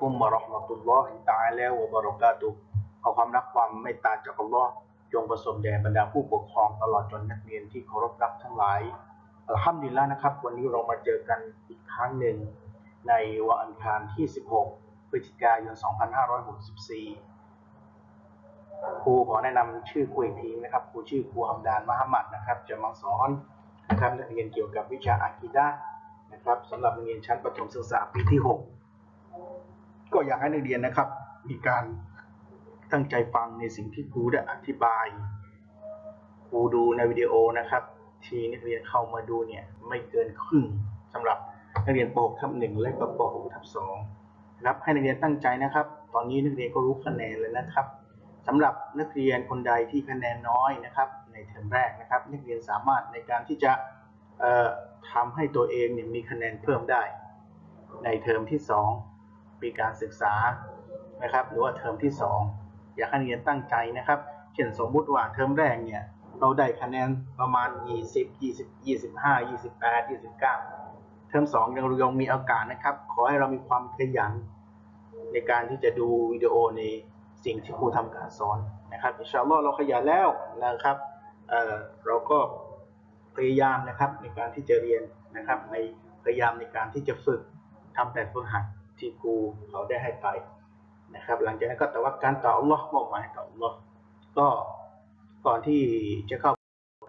กุมวะเราะห์มะตุลลอฮิตะอาลาวะบะเราะกาตุขอความรักความเมตตาจากอัลลอฮ์จงประสบแด่บรรดาผู้ปกครองตลอดจนนักเรียนที่เคารพรักทั้งหลายอัลฮัมดุลิลละนะครับ วันนี้เรามาเจอกันอีกครั้งหนึ่ง ในวันอังคารที่ 16 พฤศจิกายน 2564 ครูขอแนะนำชื่อครูอีกทีนะครับ ครูชื่อครูฮัมดานมหมัดนะครับ จะมาสอนนะครับนักเรียนเกี่ยวกับวิชาอากีดะนะครับสำหรับนักเรียนชั้นประถมศึกษาปีที่ 6 ก็อยากให้นักเรียนนะครับ มีการตั้งใจฟังในสิ่งที่ครูได้อธิบายครูดูในวิดีโอนะครับ ที่นักเรียนเข้ามาดูเนี่ยไม่เกินครึ่งสำหรับนักเรียนป .6 ทับหนึ่งและก็ป .6 ทับสองรับให้นักเรียนตั้งใจนะครับ ตอนนี้นักเรียนก็รู้คะแนนแล้วนะครับ สำหรับนักเรียนคนใดที่คะแนนน้อยนะครับ ในเทอมแรกนะครับ นักเรียนสามารถในการที่จะทำให้ตัวเองเนี่ยมีคะแนนเพิ่มได้ ในเทอมที่ 2 ปีการศึกษานะครับ หรือว่าเทอมที่ 2ออยากให้นักเรียนตั้งใจนะครับเขียนสมมุติว่าเทอมแรกเนี่ยเราได้คะแนนประมาณ 20 20 25 28 29 เทอม2ยังยังมีโอกาสนะครับ ขอให้เรามีความขยัน ในการที่จะดูวิดีโอในสิ่งที่ครูทำการสอนนะครับอินชาอัลลอฮ์เราขยันแล้วนะครับเเราก็พยายามนะครับในการที่จะเรียนนะครับ ในพยายามในการที่จะฝึกทำแต่ฝึกหัด ที่ครูเขาได้ให้ไปนะครับ หลังจากนั้นก็แต่ว่าการต่ออัลลอฮ์มอบหมายต่ออัลลอฮ์ก็ก่อนที่จะเข้า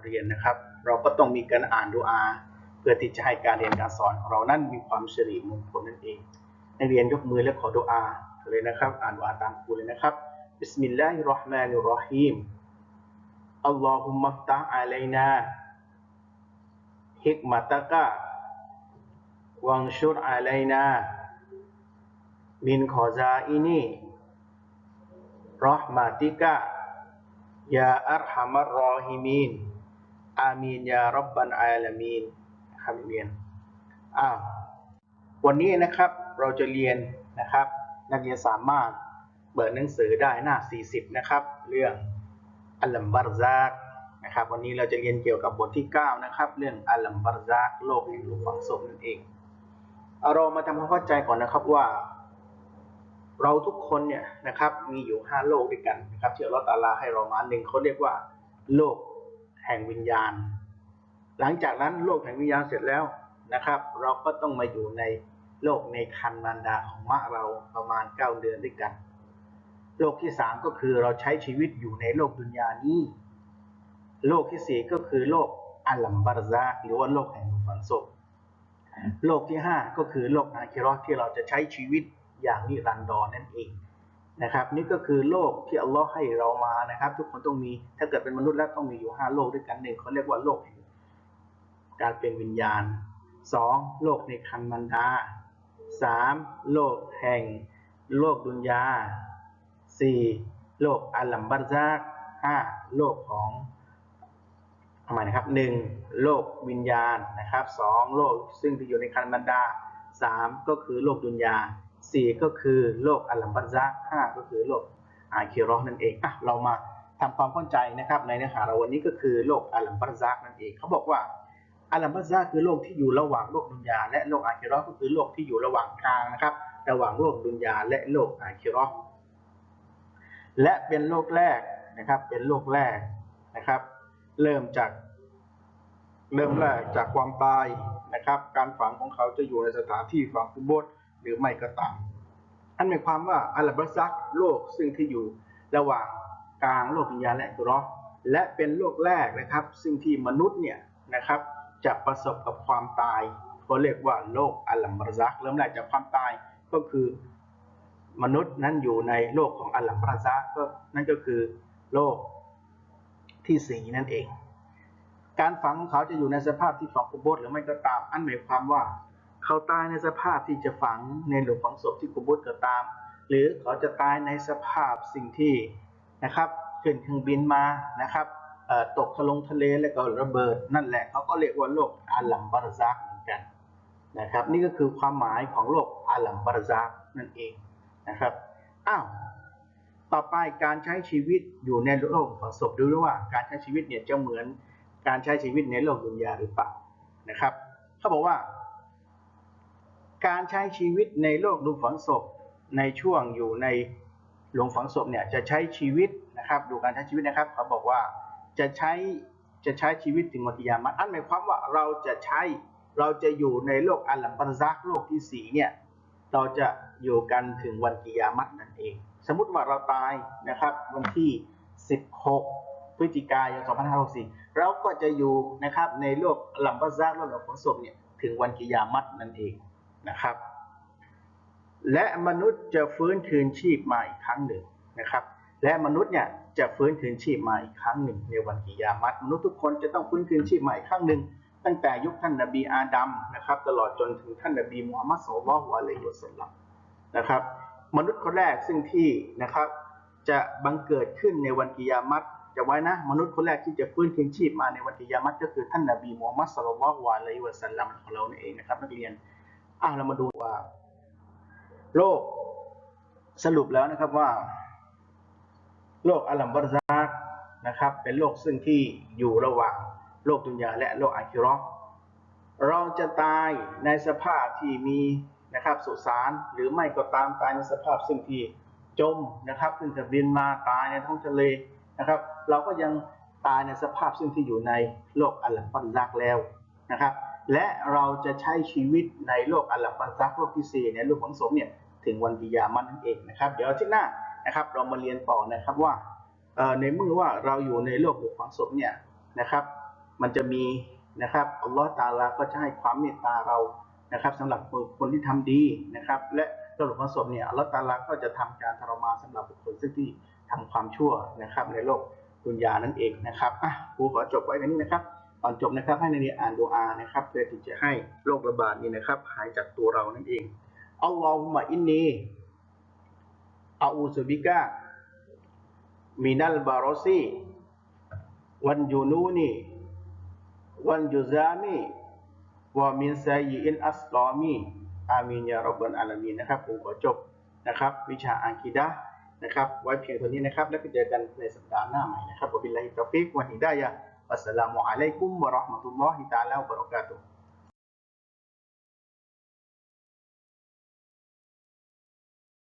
เรียนนะครับ เราก็ต้องมีการอ่านดูอาเพื่อที่จะให้การเรียนการสอนของเรานั้นมีความสิริมงคลนั่นเองนักเรียนยกมือและขอดุอาเลยนะครับ อ่านดุอาตามครูเลยนะครับบิสมิลลาฮิรราะห์มานิรราะฮีมอัลลอฮุมมัฟตะอะลัยนาฮิกมะตะกะวังชุรอะลัยนา มินขอซาอินีราะห์มาติกะยาอัรฮัมัรรอฮิมีนอามีนยารับบันอาลามีนครับเรียนอ้าววันนี้นะครับเราจะเรียนนะครับ นักเรียนสามารถเปิดหนังสือได้หน้า 40 นะครับ เรื่องอัลลัมบารซากนะครับ วันนี้เราจะเรียนเกี่ยวกับบทที่ 9 นะครับ เรื่องอัลลัมบารซากโลกแห่งหลุมฝังศพนั่นเอง เรามาทำความเข้าใจก่อนนะครับว่า เราทุกคนเนี่ยนะครับมีอยู่ 5 โลกด้วยกันนะครับที่อัลลอฮฺตาลาให้เรามาหนึ่งเขาเรียกว่า โลกแห่งวิญญาณ หลังจากนั้นโลกแห่งวิญญาณเสร็จแล้วนะครับ เราก็ต้องมาอยู่ในโลกในคันมารดาของมะเราประมาณ 9 เดือนด้วยกัน โลกที่ 3 ก็คือเราใช้ชีวิตอยู่ในโลกดุนยานี้ โลกที่ 4 ก็คือโลกอัลลัมบารซาหรือว่าโลกแห่งฝังศพโลกที่ 5 ก็คือโลกอาคิราะห์ที่เราจะใช้ชีวิต อย่างนิรันดรนั่นเองนะครับ นี่ก็คือโลกที่อัลลอฮ์ให้เรามานะครับ ทุกคนต้องมีถ้าเกิดเป็นมนุษย์แล้วต้องมีอยู่ 5 โลกด้วยกันหนึ่งเขาเรียกว่าโลกแห่งการเป็นวิญญาณ 2. โลกในคันมันดา 3. โลกแห่งโลกดุนยา 4. โลกอัลลัมบัรซาก 5. โลกของทำไมนะครับ 1. โลกวิญญาณนะครับ 2. โลกซึ่งที่อยู่ในคันมันดา 3. ก็คือโลกดุนยา 4. ก็คือโลกอัลลัมบัรซาก 5. ก็คือโลกอาคิราะห์นั่นเองอะเรามาทำความเข้าใจนะครับในเนื้อหาเราวันนี้ก็คือโลกอัลลัมบัรซากนั่นเองเขาบอกว่าอัลลัมบัตซซาคือโลกที่อยู่ระหว่างโลกดุนยาและโลกอาคิราะห์ก็คือโลกที่อยู่ระหว่างกลางนะครับ ระหว่างโลกดุนยาและโลกอาคิราะห์และเป็นโลกแรกนะครับเป็นโลกแรกนะครับ เริ่มจากเริ่มแรกจากความตายนะครับ การฝังของเขาจะอยู่ในสถานที่ฝังกุโบส หรือไม่ก็ตามอันหมายความว่าอัลลัมบัซซาโลกซึ่งที่อยู่ระหว่างกลางโลกดุนยาและอาคิเราะห์และเป็นโลกแรกนะครับ ซึ่งที่มนุษย์เนี่ยนะครับจะประสบกับความตายเขาเรียกว่าโลกอัลลัมบรซักเริ่มแรกจากความตายก็คือมนุษย์นั้นอยู่ในโลกของอัลลัมบรซักก็นั่นก็คือโลกที่สี่นั่นเอง การฝังของเขาจะอยู่ในสภาพที่ฝังกุโบสหรือไม่ก็ตาม อันหมายความว่า เขาตายในสภาพที่จะฝังในหลุมฝังศพที่กุโบสก็ตาม หรือเขาจะตายในสภาพสิ่งที่นะครับขึ้นเครื่องบินมานะครับตกทะลงทะเลแล้วก็ระเบิด นั่นแหละเขาก็เรียกว่าโลกอาลัมบารซักเหมือนกันนะครับ นี่ก็คือความหมายของโลกอาลัมบารซักนั่นเองนะครับอ้าวต่อไปการใช้ชีวิตอยู่ในโลกของศพดูด้วยว่า การใช้ชีวิตเนี่ยจะเหมือนการใช้ชีวิตในโลกดุนยาหรือเปล่านะครับเขาบอกว่า การใช้ชีวิตในโลกดูฝังศพในช่วงอยู่ในหลวงฝังศพเนี่ยจะใช้ชีวิตนะครับดูการใช้ชีวิตนะครับเขาบอกว่าจะใช้จะใช้ชีวิตถึงวันกิยามัตอันหมายความว่าเราจะใช้เราจะอยู่ในโลกอัลลัมบารซักโลกที่สี่เนี่ยเราจะอยู่กันถึงวันกิยามัตนั่นเอง สมมุติว่าเราตายนะครับวันที่ 16 พฤศจิกายน2564เราก็จะอยู่นะครับในโลกอัลลัมบารซักโลกหลวงฝังศพเนี่ยถึงวันกิยามัตนั่นเอง นะครับ และมนุษย์จะฟื้นคืนชีพมาอีกครั้งหนึ่งนะครับ และมนุษย์เนี่ยจะฟื้นคืนชีพมาอีกครั้งหนึ่ง ในวันกิยามัตมนุษย์ทุกคนจะต้องฟื้นคืนชีพมาอีกครั้งหนึ่งตั้งแต่ยุคท่านนบีอาดัมนะครับ ตลอดจนถึงท่านนบีมูฮัมมัดศ็อลลัลลอฮุอะลัยฮิวะสัลลัมนะครับ มนุษย์คนแรกซึ่งที่นะครับ จะบังเกิดขึ้นในวันกิยามัตจะไว้นะ มนุษย์คนแรกที่จะฟื้นคืนชีพมาในวันกิยามัตก็คือท่านนบีมูฮัมมัดศ็อลลัลลอฮุอะลัยฮิวะสัลลัมของเราเองนะครับนักเรียน อะเรามาดูว่าโลกสรุปแล้วนะครับว่าโลกอัลลัมบารซักนะครับ เป็นโลกซึ่งที่อยู่ระหว่างโลกดุนยาและโลกอาคิราะห์เราจะตายในสภาพที่มีนะครับสุสานหรือไม่ก็ตามตายในสภาพซึ่งที่จมนะครับขึ้นจากดินมาตายในท้องทะเลนะครับ เราก็ยังตายในสภาพซึ่งที่อยู่ในโลกอัลลัมบารซักแล้วนะครับ และเราจะใช้ชีวิตในโลกอัลลัมบารซักโลกที่สี่เนี่ยโลกของสมเนี่ยถึงวันกิยามันนั่นเองนะครับเดี๋ยวอาที่หน้านะครับเรามาเรียนต่อนะครับว่าในเมื่อว่าเราอยู่ในโลกหลุมฝังศพเนี่ยนะครับ มันจะมีนะครับอัลลอฮ์ตาลาก็จะให้ความเมตตาเรานะครับสำหรับคนที่ทำดีนะครับ และโลกหลุมฝังศพเนี่ยอัลลอฮ์ตาลาก็จะทำการทรมานสำหรับบุคคลซึ่งที่ทำความชั่วนะครับ ในโลกดุนยานั่นเองนะครับอะครูขอจบไว้แค่นี้นะครับ ก่อนจบนะครับให้นักเรียนอ่านดูอานะครับเพื่อที่จะให้โรคระบาดนี้นะครับ หายจากตัวเรานั่นเองอัลลอฮุมะอินนีอาอูซุบิกะมินัลบารอซีวันยูนูนีวันยูซามีวะมินไซยิอินอัสกอมีอามีนยารับบนอาลามีนะครับผมขอจบนะครับ วิชาอังกีดะนะครับ ไว้เพียงเท่านี้นะครับ แล้วก็เจอกันในสัปดาห์หน้าใหม่นะครับบิลลาฮิตอฟิกวะฮิดายะ Wassalamualaikum warahmatullahi taala wabarakatuh.